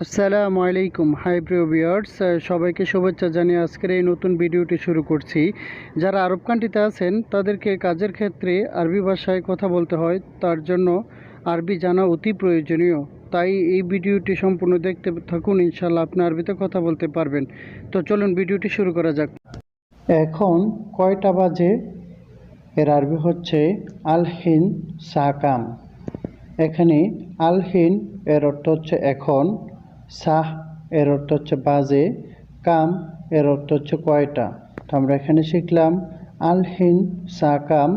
আসসালামু আলাইকুম, হাই প্রিয় সবাইকে শুভেচ্ছা জানিয়ে আজকের এই নতুন ভিডিওটি শুরু করছি। যারা আরব কান্ট্রিতে আছেন, তাদেরকে কাজের ক্ষেত্রে আরবি ভাষায় কথা বলতে হয়। তার জন্য আরবি জানা অতি প্রয়োজনীয়। তাই এই ভিডিওটি সম্পূর্ণ দেখতে থাকুন ইনশাল্লাহ আপনি আরবিতে কথা বলতে পারবেন। তো চলুন ভিডিওটি শুরু করা যাক। এখন কয়টা বাজে? এর আরবি হচ্ছে আলহিন সাকাম। এখানে আলহিন এর অর্থ হচ্ছে এখন। সাহ এর অর্থ হচ্ছে বাজে, কাম এর অর্থ হচ্ছে কয়টা? তো আমরা এখানে শিখলাম, আলহিন সা কাম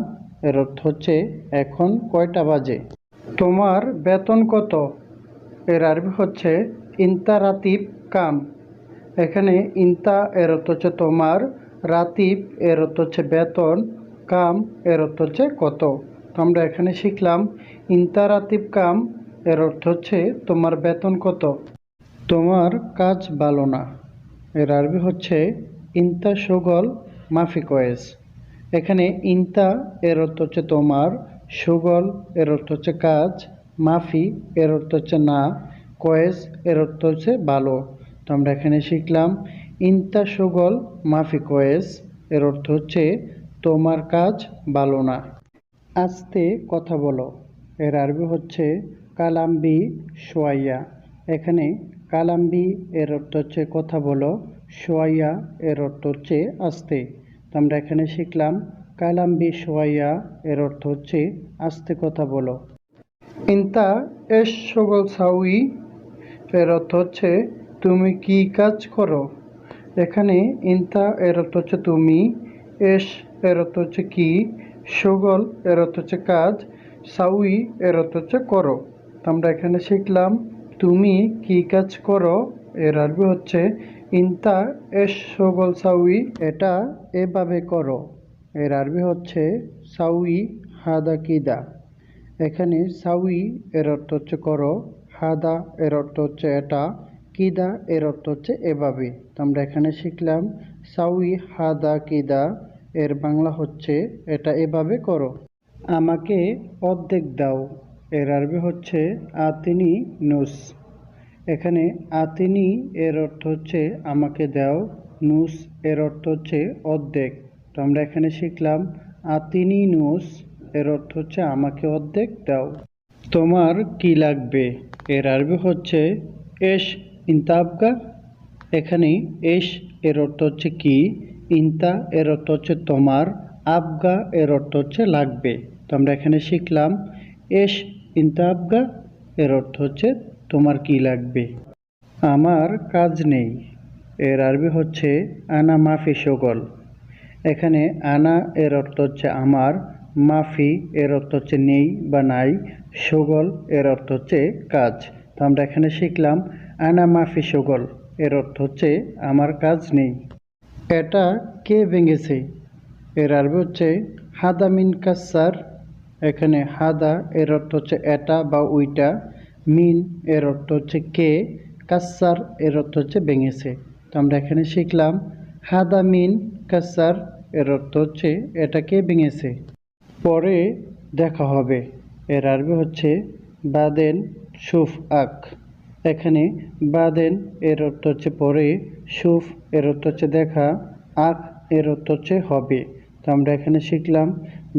এর অর্থ হচ্ছে এখন কয়টা বাজে? তোমার বেতন কত? এর আরবি হচ্ছে ইন্তা রাতিব কাম। এখানে ইন্তা এর অর্থ হচ্ছে তোমার, রাতিব এর অর্থ হচ্ছে বেতন, কাম এর অর্থ হচ্ছে কত? তো আমরা এখানে শিখলাম ইন্তা রাতিব কাম এর অর্থ হচ্ছে তোমার বেতন কত? তোমার কাজ ভালো না। এর আরবি হচ্ছে, ইন্তা সুগল মাফি কয়েস। এখানে ইন্তা এর অর্থ হচ্ছে তোমার, সুগল এর অর্থ হচ্ছে কাজ, মাফি এর অর্থ হচ্ছে না, কয়েস এর অর্থ হচ্ছে ভালো। তো আমরা এখানে শিখলাম, ইন্তা সুগল মাফি কয়েস এর অর্থ হচ্ছে, তোমার কাজ ভালো না। আস্তে কথা বলো। এর আরবি হচ্ছে কালাম্বি সোয়াইয়া। এখানে কালাম্বি এর অর্থ হচ্ছে কথা বলো, সোয়াইয়া এর অর্থ হচ্ছে আস্তে। তো আমরা এখানে শিখলাম, কালাম্বি, সোয়াইয়া এর অর্থ হচ্ছে আস্তে কথা বলো। ইন্তা এস সগল সাউই এর অর্থ হচ্ছে, তুমি কি কাজ করো? এখানে ইন্তা এর অর্থ হচ্ছে, তুমি। এস এর অর্থ হচ্ছে, কি? সুগল এর অর্থ হচ্ছে, কাজ। সাউই এর অর্থ হচ্ছে, করো। তো আমরা এখানে শিখলাম তুমি কি কাজ করো? এর আরবি হচ্ছে, ইন্তা এস সুগল সাউই, এটা এভাবে করো। এর আরবি হচ্ছে, সাউই হাদা কিদা। এখানে সাউই এর অর্থ হচ্ছে, করো। হাদা এর অর্থ হচ্ছে, এটা। কিদা এর অর্থ হচ্ছে, এভাবে। তো আমরা এখানে শিখলাম, সাউই হাদা কিদা। এর বাংলা হচ্ছে, এটা এভাবে করো। আমাকে অর্ধেক দাও। এর আরবি হচ্ছে আতিনি নুস। এখানে আতিনি এর অর্থ হচ্ছে আমাকে দাও, নুস এর অর্থ হচ্ছে অর্ধেক। তো আমরা এখানে শিখলাম, আতিনি নুস এর অর্থ হচ্ছে আমাকে অর্ধেক দাও। তোমার কি লাগবে? এর আরবি হচ্ছে এস, ইন্তাবগা। এখানে এস এর অর্থ হচ্ছে কি? ইন্তা এর অর্থ হচ্ছে তোমার, আবগা এর অর্থ হচ্ছে লাগবে। তো আমরা এখানে শিখলাম, এস ইন্তা আবগা এর অর্থ হচ্ছে, তোমার কি লাগবে? আমার কাজ নেই। এর আরবি হচ্ছে, আনা মাফি সগল। এখানে, আনা এর অর্থ হচ্ছে, আমার। মাফি এর অর্থ হচ্ছে, নেই বা নাই। সগল এর অর্থ হচ্ছে, কাজ। তো আমরা এখানে শিখলাম, আনা মাফি সগল। এর অর্থ হচ্ছে, আমার কাজ নেই। এটা কে ভেঙেছে? এর আরবি হচ্ছে, হাদামিন কাসার এখানে হাদা এর অর্থ হচ্ছে এটা বা উইটা মিন এর অর্থ হচ্ছে কে কাসার এর অর্থ হচ্ছে ভেঙেছে। তো আমরা এখানে শিখলাম, হাদা মিন কাসার এর অর্থ হচ্ছে এটা কে ভেঙেছে। পরে দেখা হবে, এর আরবি হচ্ছে বাদেন সুফ আক। এখানে বাদেন এর অর্থ হচ্ছে পরে, সুফ এর অর্থ হচ্ছে দেখা, আক এর অর্থ হচ্ছে হবে। তো আমরা এখানে শিখলাম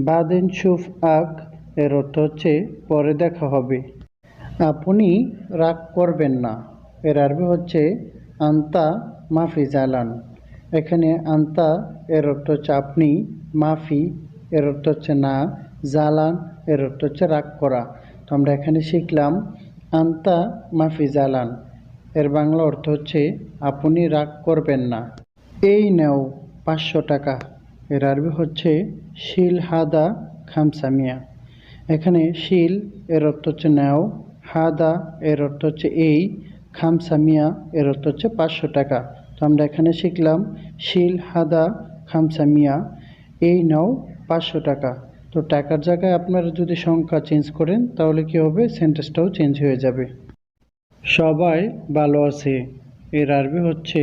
বাদেন সুফ আক এর অর্থ হচ্ছে পরে দেখা হবে। আপনি রাগ করবেন না। এর আরবি হচ্ছে আন্তা মাফি জালান। এখানে আন্তা এর অর্থ হচ্ছে আপনি মাফি, এর অর্থ হচ্ছে না, জালান, এর অর্থ হচ্ছে রাগ করা। তো আমরা এখানে শিখলাম আন্তা মাফি জালান। এর বাংলা অর্থ হচ্ছে আপনি রাগ করবেন না। এই নেও পাঁচশো টাকা। এর আরবি হচ্ছে শিল হাদা খামসামিয়া। এখানে শিল এর অর্থ হচ্ছে নাও, হাদা এর অর্থ হচ্ছে এই, খামসামিয়া এর অর্থ হচ্ছে পাঁচশো টাকা। তো আমরা এখানে শিখলাম শিল হাদা খামসামিয়া, এই নাও পাঁচশো টাকা। তো টাকার জায়গায় আপনারা যদি সংখ্যা চেঞ্জ করেন, তাহলে কি হবে? সেন্টেন্সটাও চেঞ্জ হয়ে যাবে। সবাই ভালো আছে। এর আরবি হচ্ছে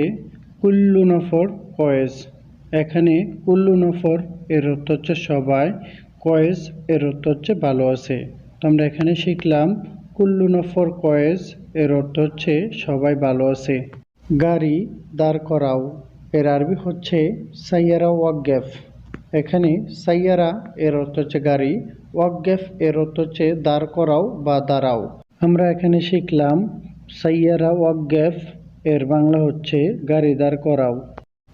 কুল্লু নফর কয়েস। এখানে কুল্লু নফর এর অর্থ হচ্ছে সবাই কয়েস এর অর্থ হচ্ছে ভালো আছে। তো আমরা এখানে শিখলাম কুল্লু নফর কয়েস এর অর্থ হচ্ছে সবাই ভালো আছে। গাড়ি দাঁড় করাও, এর আরবি হচ্ছে সাইয়ারা ওয়াকগেফ এখানে সাইয়ারা এর অর্থ হচ্ছে গাড়ি ওয়াকগেফ এর অর্থ হচ্ছে দাঁড় করাও বা দাঁড়াও। আমরা এখানে শিখলাম সাইয়ারা ওয়াকগেফ এর বাংলা হচ্ছে গাড়ি দাঁড় করাও।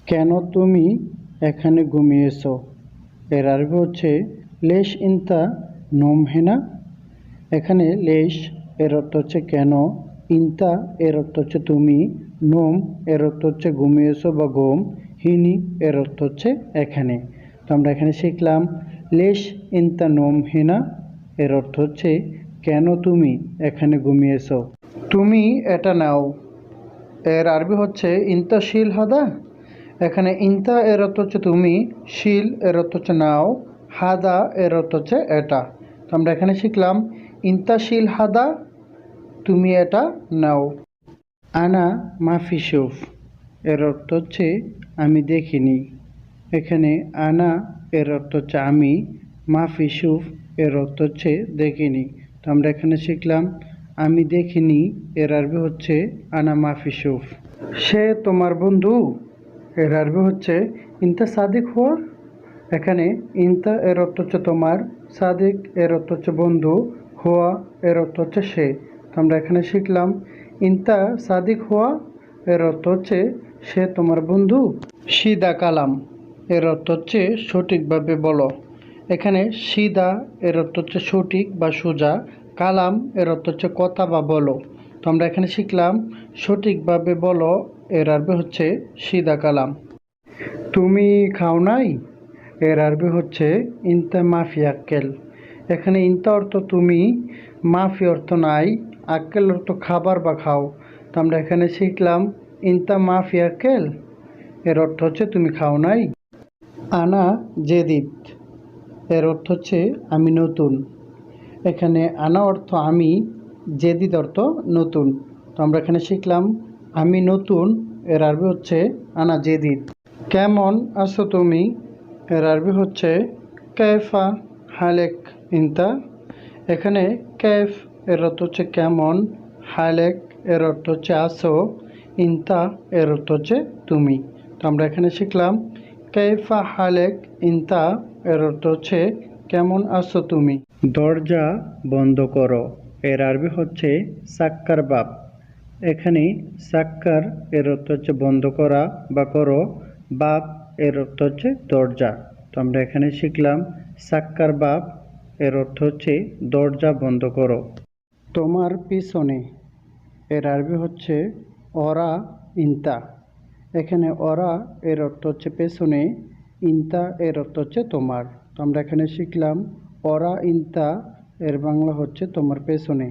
কেন তুমি এখানে ঘুমিয়েছো? এর আরবি হচ্ছে, লেশ ইনতা নোম হেনা এখানে লেশ এর অর্থ হচ্ছে, কেন? ইনতা এর অর্থ হচ্ছে, তুমি। নোম এর অর্থ হচ্ছে, ঘুমিয়েছো বা ঘুম হিনি এর অর্থ হচ্ছে, এখানে। তো আমরা এখানে শিখলাম, লেশ ইনতা নোম হেনা এর অর্থ হচ্ছে, কেন তুমি এখানে ঘুমিয়েছো? তুমি এটা নাও। এর আরবি হচ্ছে, ইনতা শিল হাদা? এখানে ইনতা এর অর্থ হচ্ছে তুমি, শিল এর অর্থ হচ্ছে নাও, হাদা এর অর্থ হচ্ছে এটা। তো আমরা এখানে শিখলাম, ইনতা শিল হাদা, তুমি এটা নাও। আনা মাফি সুফ এর অর্থ হচ্ছে আমি দেখিনি। এখানে আনা এর অর্থ হচ্ছে আমি, মাফি সুফ এর অর্থ হচ্ছে দেখিনি। তো আমরা এখানে শিখলাম, আমি দেখিনি, এর আরবি হচ্ছে আনা মাফি সুফ। সে তোমার বন্ধু। এর আরবি হচ্ছে ইনতা সাদিক হওয়া এখানে ইনতা এর অর্থ হচ্ছে তোমার, সাদিক এর অর্থ হচ্ছে বন্ধু হওয়া এর অর্থ হচ্ছে সে। তো আমরা এখানে শিখলাম, ইনতা সাদিক হওয়া এর অর্থ হচ্ছে সে তোমার বন্ধু। সিদা কালাম এর অর্থ হচ্ছে সঠিকভাবে বলো। এখানে সিদা এর অর্থ হচ্ছে সঠিক বা সোজা, কালাম এর অর্থ হচ্ছে কথা বা বলো। তো আমরা এখানে শিখলাম, সঠিকভাবে বলো এর আরবি হচ্ছে সিদা কালাম। তুমি খাও নাই? এর আরবি হচ্ছে ইনতা মাফি আক্কেল। এখানে ইনতা অর্থ তুমি, মাফি অর্থ নাই, আক্কেল অর্থ খাবার বা খাও। তো আমরা এখানে শিখলাম ইনতা মাফি আক্কেল, এর অর্থ হচ্ছে তুমি খাও নাই। আনা জেদিত এর অর্থ হচ্ছে আমি নতুন। এখানে আনা অর্থ আমি, জেদিদ অর্থ নতুন। তো আমরা এখানে শিখলাম আমি নতুন, এর আরবি হচ্ছে আনা জেদিদ। কেমন আছো তুমি? এর আরবি হচ্ছে কেফা হালেক ইনতা। এখানে কেফ এর অর্থ হচ্ছে কেমন, হালেক এর অর্থ হচ্ছে আসো ইনতা এর অর্থ হচ্ছে তুমি। তো আমরা এখানে শিখলাম, কেফা হালেক ইনতা এর অর্থ হচ্ছে কেমন আছো তুমি? দরজা বন্ধ করো। এর আরবি হচ্ছে সাক্কার বাপ। এখানে সাক্কার এর অর্থ হচ্ছে বন্ধ করা বা করো, বাপ এর অর্থ হচ্ছে দরজা। তো আমরা এখানে শিখলাম সাক্কার বাপ এর অর্থ হচ্ছে দরজা বন্ধ করো। তোমার পিছনে, এর আরবি হচ্ছে অরা ইনতা। এখানে অরা এর অর্থ হচ্ছে পেছনে, ইনতা এর অর্থ হচ্ছে তোমার। তো আমরা এখানে শিখলাম অরা ইনতা, এর বাংলা হচ্ছে তোমার পেছনে।